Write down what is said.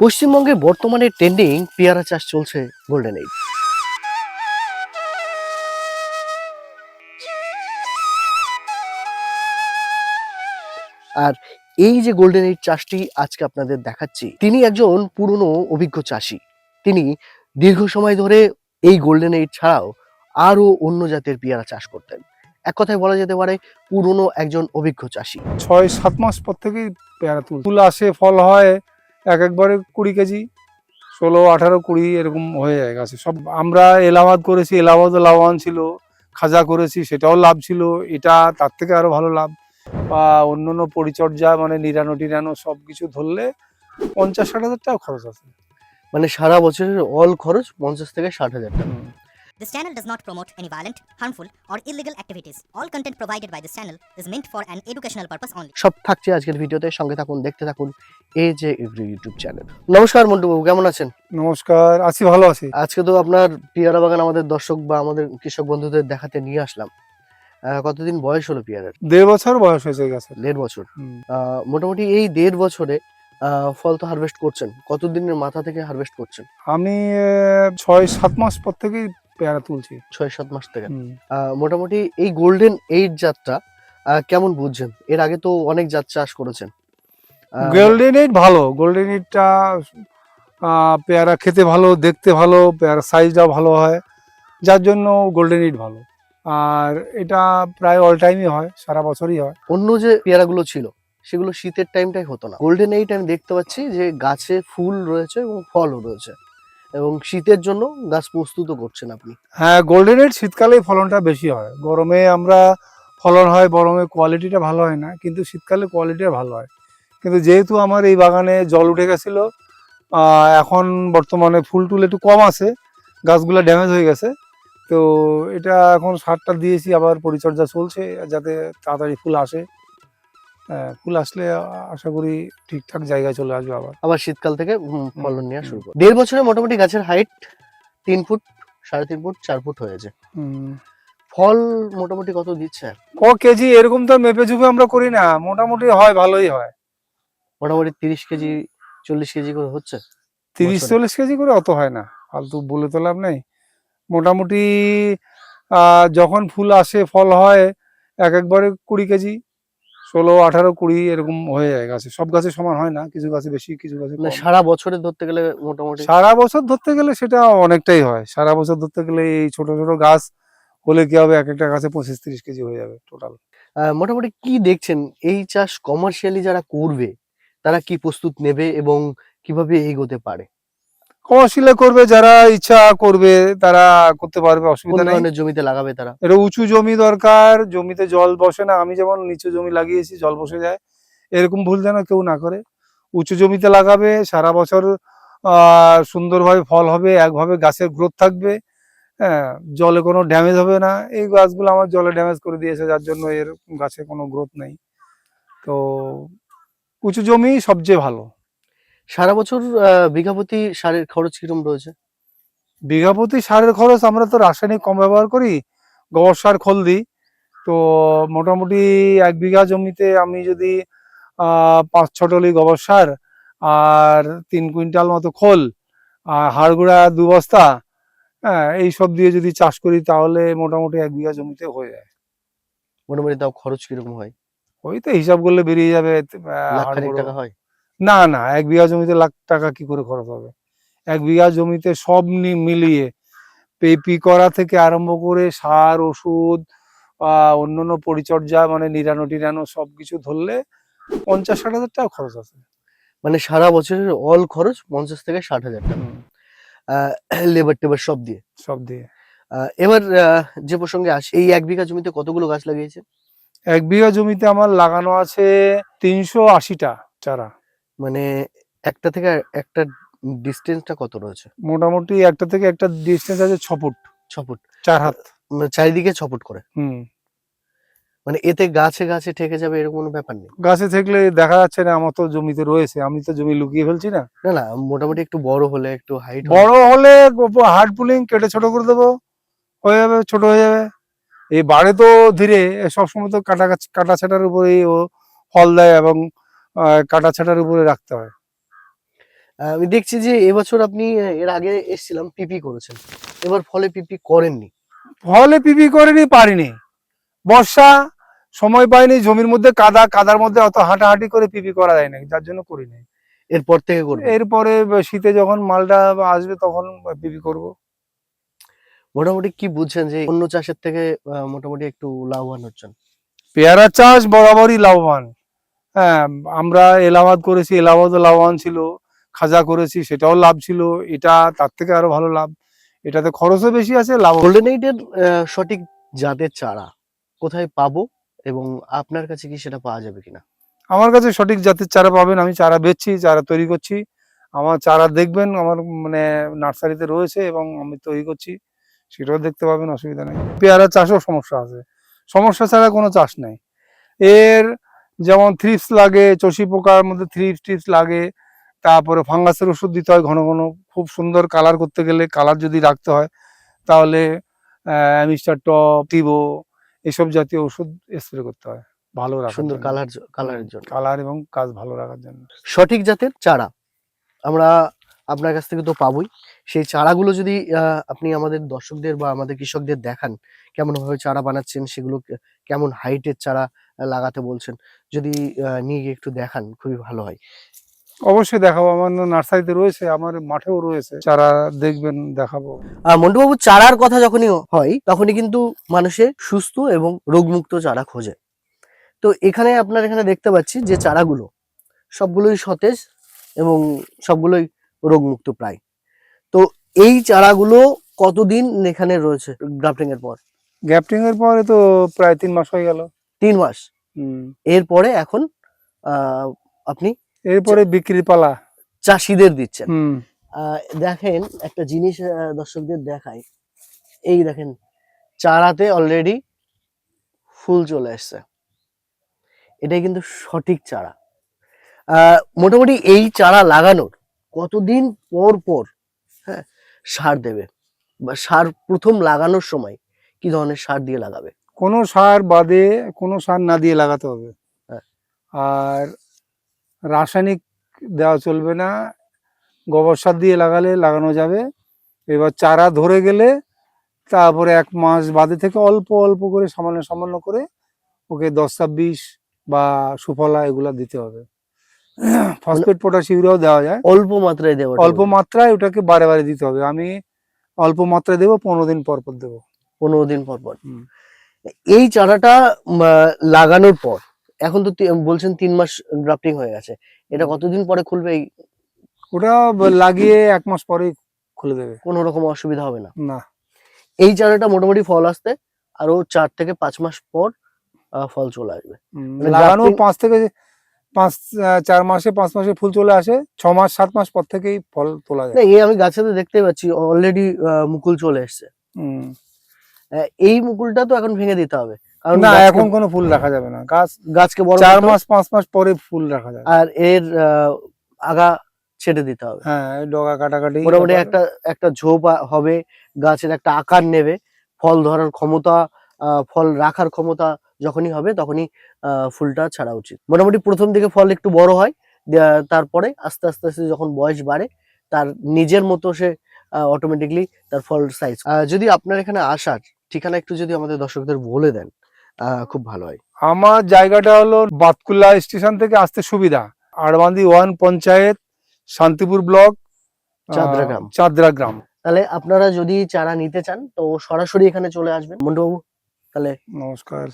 পশ্চিমবঙ্গে বর্তমানে ট্রেন্ডিং পেয়ারা চাষ চলছে গোল্ডেন এইড আর এই যে গোল্ডেন এইড চাষটি আজকে আপনাদের দেখাচ্ছি, তিনি একজন পুরনো অভিজ্ঞ চাষি। তিনি দীর্ঘ সময় ধরে এই গোল্ডেন এইড ছাড়াও আরও অন্য জাতের পেয়ারা চাষ করতেন। এক কথায় বলা যেতে পারে, পুরনো একজন অভিজ্ঞ চাষি। ছয় সাত মাস পর থেকেই পেয়ারা তুল আসে, ফল হয় এক একবারে কুড়ি কেজি ষোলো আঠারো কুড়ি এরকম হয়ে যায় গাছে। সব আমরা এলাহাবাদ করেছি এলাহাবাদও লাভবান ছিল খাজা করেছি সেটাও লাভ ছিল এটা তার থেকে আরও ভালো লাভ। বা অন্য অন্য পরিচর্যা মানে নিরানো টিরানো সব কিছু ধরলে পঞ্চাশ ষাট হাজার টাকা খরচ আছে। মানে সারা বছরের অল খরচ পঞ্চাশ থেকে ষাট হাজার টাকা। This channel does not promote any violent, harmful, or illegal activities. All content provided by this channel is meant for an educational purpose only. সব থাকছে আজকের ভিডিওতে। সঙ্গে থাকুন দেখতে থাকুন এই যে এগ্রি ইউটিউব চ্যানেল নমস্কার মন্টু বাবু কেমন আছেন? নমস্কার আছি ভালো আছি। আজকে তো আপনার পিয়ারা বাগান আমাদের দর্শক বা আমাদের কৃষক বন্ধুদের দেখাতে নিয়ে আসলাম। আহ, কতদিন বয়স হলো পিয়ারার? দেড় বছর বয়স হয়েছে গেছে। দেড় বছর। আহ, মোটামুটি এই দেড় বছরে আহ, ফল তো হারভেস্ট করছেন। কতদিনের মাথা থেকে হারভেস্ট করছেন? আমি আহ, ছয় সাত মাস পর থেকেই পেয়ারা তুলছি। ছয় সাত মাস থেকে। মোটামুটি এই গোল্ডেন এইট জাতটা কেমন বুঝছেন? এর আগে তো অনেক জাত চাষ করেছেন। গোল্ডেন এইট ভালো। গোল্ডেন এইটটা পেয়ারা খেতে ভালো দেখতে ভালো পেয়ারা সাইজটাও ভালো হয়। যার জন্য গোল্ডেন এইট ভালো। আর এটা প্রায় অল টাইমই হয় সারা বছরই হয়। অন্য যে পেয়ারাগুলো ছিল সেগুলো শীতের টাইমটাই হতো না। গোল্ডেন এইট আমি দেখতে পাচ্ছি যে গাছে ফুল রয়েছে এবং ফলও রয়েছে। এবং শীতের জন্য গাছ প্রস্তুত করছেন আপনি। হ্যাঁ গোল্ডেন শীতকালেই ফলনটা বেশি হয়। গরমে আমরা ফলন হয়, গরমে কোয়ালিটিটা ভালো হয় না, কিন্তু শীতকালে কোয়ালিটিটা ভালো হয়। কিন্তু যেহেতু আমার এই বাগানে জল উঠে গেছিল এখন বর্তমানে ফুল টুল একটু কম আছে, গাছগুলো ড্যামেজ হয়ে গেছে, তো এটা এখন সারটা দিয়েছি, আবার পরিচর্যা চলছে, যাতে তাড়াতাড়ি ফুল আসে। হ্যাঁ, ফুল আসলে আশা করি ঠিকঠাক জায়গায় চলে আসবে আবার। আবার শীতকাল থেকে ফলন নেওয়া শুরু করে। দেড় বছরে মোটামুটি গাছের হাইট তিন ফুট সাড়ে তিন ফুট চার ফুট হয়েছে। ফল মোটামুটি কত দিচ্ছে? ক কেজি এরকম তো মেপে ঝুপে আমরা করি না মোটামুটি হয় ভালোই হয়। মোটামুটি তিরিশ কেজি চল্লিশ কেজি করে হচ্ছে? তিরিশ চল্লিশ কেজি করে অত হয় না ফালতু বলে তো লাভ নেই। মোটামুটি যখন ফুল আসে ফল হয় এক একবারে কুড়ি কেজি ষোলো আঠারো কুড়ি এরকম হয়ে যায় গাছে। সব গাছে সমান হয় না কিছু গাছে বেশি কিছু গাছে মানে সারা বছরে ধরতে গেলে মোটামুটি? সারা বছর ধরতে গেলে সেটা অনেকটাই হয়। সারা বছর ধরতে গেলে এই ছোট ছোট গাছ হলে কি হবে? এক একটা গাছে পঁচিশ তিরিশ কেজি হয়ে যাবে টোটাল মোটামুটি কি দেখছেন? এই চাষ কমার্শিয়ালি যারা করবে তারা কি প্রস্তুত নেবে এবং কীভাবে এগোতে পারে? কমার্শিয়ালে করবে যারা ইচ্ছা করবে তারা করতে পারবে অসুবিধা নেই। জমিতে লাগাবে তারা? এটা উঁচু জমি দরকার জমিতে জল বসে না আমি যেমন নিচু জমি লাগিয়েছি জল বসে যায়। এরকম ভুল যেন কেউ না করে। উঁচু জমিতে লাগাবে সারা বছর সুন্দরভাবে ফল হবে একভাবে গাছের গ্রোথ থাকবে হ্যাঁ জলে কোনো ড্যামেজ হবে না। এই গাছগুলো আমার জলে ড্যামেজ করে দিয়েছে যার জন্য এর গাছে কোনো গ্রোথ নেই। তো উঁচু জমি সবচেয়ে ভালো। সারা বছর আহ, বিঘাপতি সারের খরচ কীরকম রয়েছে? বিঘা প্রতি সারের খরচ আমরা তো রাসায়নিক কম ব্যবহার করি গোবর সার খোল দিই। তো মোটামুটি এক বিঘা জমিতে আমি যদি পাঁচ ছ টলি গোবর সার আর তিন কুইন্টাল মতো খোল আর হাড় গুঁড়া দু বস্তা হ্যাঁ এই সব দিয়ে যদি চাষ করি তাহলে মোটামুটি এক বিঘা জমিতে হয়ে যায়। মোটামুটি তাও খরচ কীরকম হয়? ওই তো হিসাব করলে বেরিয়ে যাবে হয়। না না এক বিঘা জমিতে লাখ টাকা কি করে খরচ হবে? এক বিঘা জমিতে সব মিলিয়ে পেপি করা থেকে আরম্ভ করে সার ওষুধ আহ, অন্যান্য পরিচর্যা মানে নিরানো টিরানো সবকিছু ধরলে পঞ্চাশ ষাট হাজার টাকা খরচ আছে। মানে সারা বছরের অল খরচ পঞ্চাশ থেকে ষাট হাজার টাকা। লেবার টেবার সব দিয়ে। সব দিয়ে। এবার যে প্রসঙ্গে আসে এই এক বিঘা জমিতে কতগুলো গাছ লাগিয়েছে? এক বিঘা জমিতে আমার লাগানো আছে তিনশো আশিটা চারা। মানে একটা থেকে একটা ডিস্টেন্সটা কত রয়েছে? মোটামুটি একটা থেকে একটা ডিস্টেন্স আছে ছ ফুট। ছ ফুট। চার হাত। মানে চারিদিকে ছ ফুট করে? হুম। মানে এতে গাছে গাছে ঠেকে যাবে এরকম কোনো ব্যাপার নেই? গাছে থাকলে দেখা যাচ্ছে না আমার তো জমিতে রয়েছে আমি তো জমি লুকিয়ে ফেলছি না। না না মোটামুটি একটু বড় হলে একটু হাইট বড় হলে হার্ড পুলিং কেটে ছোট করে দেবো হয়ে যাবে ছোট হয়ে যাবে। এই বাড়ে তো ধীরে সবসময় তো কাটা কাটা ছাটার উপরেই ও ফল দেয় এবং কাটা ছাটার উপরে রাখতে হয়। আমি দেখছি যে এবছর আপনি এর আগে এসেছিলাম পিপি করেছেন। এবার ফলে পিপি করেননি। ফলে পিপি করেনি পারিনি। বর্ষা সময় পাইনি জমির মধ্যে কাদা কাদার মধ্যে অত হাঁটাহাঁটি করে পিপি করা যায় না যার জন্য করি নাই। এরপর থেকে করবেন? এরপরে শীতে যখন মালটা আসবে তখন পিপি করব। মোটামুটি কি বুঝছেন যে অন্য চাষের থেকে মোটামুটি একটু লাভবান হচ্ছেন? পেয়ারা চাষ বরাবরই লাভবান। হ্যাঁ আমরা এলাহাবাদ করেছি এলাহাবাদও লাভবান ছিল খাজা করেছি সেটাও লাভ ছিল এটা তার থেকে আরও ভালো লাভ। এটাতে খরচও বেশি আছে লাভ গোল্ডেন এইটের সঠিক জাতের চারা কোথায় পাবো এবং আপনার কাছে কি সেটা পাওয়া যাবে কিনা? আমার কাছে সঠিক জাতের চারা পাবেন আমি চারা বেচছি চারা তৈরি করছি। আমার চারা দেখবেন আমার মানে নার্সারিতে রয়েছে এবং আমি তৈরি করছি সেটাও দেখতে পাবেন অসুবিধা নেই। পেয়ারা চাষও সমস্যা আছে সমস্যা ছাড়া কোনো চাষ নেই। এর যেমন থ্রিপস লাগে চষি পোকার মধ্যে থ্রিপস টিপস লাগে তারপরে ফাঙ্গাসের ওষুধ দিতে হয় ঘন ঘন খুব সুন্দর কালার করতে গেলে কালার যদি রাখতে হয় তাহলে মিস্টার টপ টিবো এসব জাতীয় ওষুধ স্প্রে করতে হয় ভালো সুন্দর। কালার কালারের জন্য। কালার এবং কাজ ভালো রাখার জন্য। সঠিক জাতের চারা। আমরা আপনার কাছ থেকে তো পাবোই। সেই চারাগুলো যদি আপনি আমাদের দর্শকদের বা আমাদের কৃষকদের দেখান কেমন ভাবে চারা বানাচ্ছেন সেগুলো কেমন হাইটের চারা লাগাতে বলছেন যদি নিয়ে গিয়ে একটু দেখান খুবই ভালো হয়। অবশ্যই দেখাবো আমার নার্সারিতে রয়েছে আমার মাঠেও রয়েছে চারা দেখবেন দেখাবো। আহ, মন্টুবাবু চারার কথা যখনই হয় তখনই কিন্তু মানুষের সুস্থ এবং রোগমুক্ত চারা খোঁজে। তো এখানে আপনার এখানে দেখতে পাচ্ছি যে চারাগুলো সবগুলোই সতেজ এবং সবগুলোই রোগমুক্ত প্রায়। এই চারাগুলো কতদিন এখানে রয়েছে গ্রাফটিং এর পর? গ্যাপটিং এর পরে তো প্রায় তিন মাস হয়ে গেল। তিন মাস? এরপরে এখন আপনি এরপরে বিক্রির পালা। চাষিদের দিচ্ছেন। দেখেন একটা জিনিস দর্শকদের দেখাই। এই দেখেন চারাতে অলরেডি ফুল চলে এসছে। এটাই কিন্তু সঠিক চারা। আহ, মোটামুটি এই চারা লাগানোর কতদিন পর পর হ্যাঁ সার দেবে বা সার প্রথম লাগানোর সময় কি ধরনের সার দিয়ে লাগাবে? কোনো সার বাদে কোনো সার না দিয়ে লাগাতে হবে। হ্যাঁ। আর রাসায়নিক দেওয়া চলবে না গোবর সার দিয়ে লাগালে লাগানো যাবে। এবার চারা ধরে গেলে তারপরে এক মাস বাদে থেকে অল্প অল্প করে সামান্য সামান্য করে ওকে দশ ছাব্বিশ বা সুফলা এগুলা দিতে হবে। ফসফেট পটাশ ইউরিয়াও দেওয়া যায়। অল্প মাত্রায় দেওয়া অল্প মাত্রায় ওটাকে বারে বারে দিতে হবে। আমি অল্প মাত্রায় দেবো পনেরো দিন পর পর দেবো। পনেরো দিন পর পর। এই চারাটা লাগানোর পর এখন তো বলছেন তিন মাস গ্রাফটিং হয়ে গেছে। এটা কতদিন পরে খুলবে এই? ওটা লাগিয়ে এক মাস পরেই খুলে দেবে। কোনো রকম অসুবিধা হবে না। না। এই চারাটা মোটামুটি ফল আসতে আরও চার থেকে পাঁচ মাস পর ফল চলে আসবে। মানে লাগানো পাঁচ থেকে পাঁচ চার মাসে পাঁচ মাসে ফুল চলে আসে ছ মাস সাত মাস পর থেকেই ফল তোলা যায়। এই আমি গাছেতে দেখতে পাচ্ছি অলরেডি মুকুল চলে এসছে। এই মুকুলটা তো এখন ভেঙে দিতে হবে কারণ না এখন কোনো ফুল রাখা যাবে না। গাছ গাছকে বড় চার মাস পাঁচ মাস পরে ফুল রাখা যাবে। আর এর আহ, আগা ছেটে দিতে হবে। হ্যাঁ ডগা কাটাকাটি। মোটামুটি একটা একটা ঝোপ হবে গাছের একটা আকার নেবে ফল ধরার ক্ষমতা আহ, ফল রাখার ক্ষমতা যখনই হবে তখনই ফুলটা ছাড়া উচিত। মোটামুটি প্রথম দিকে ফল একটু বড় হয় তারপরে আস্তে আস্তে আস্তে যখন বয়স বাড়ে তার নিজের মতো সে অটোমেটিকলি তার ফল সাইজ যদি আপনার এখানে আসার ঠিকানা একটু যদি আমাদের দর্শকদের বলে দেন খুব ভালো হয়। আমার জায়গাটা হলো বাতকুল্লা স্টেশন থেকে আসতে সুবিধা। আড়বান্দি ওয়ান পঞ্চায়েত শান্তিপুর ব্লক চাঁদরা গ্রাম। চাঁদরা গ্রাম তাহলে আপনারা যদি চারা নিতে চান তো সরাসরি এখানে চলে আসবেন। মন্টুবাবু তাহলে নমস্কার।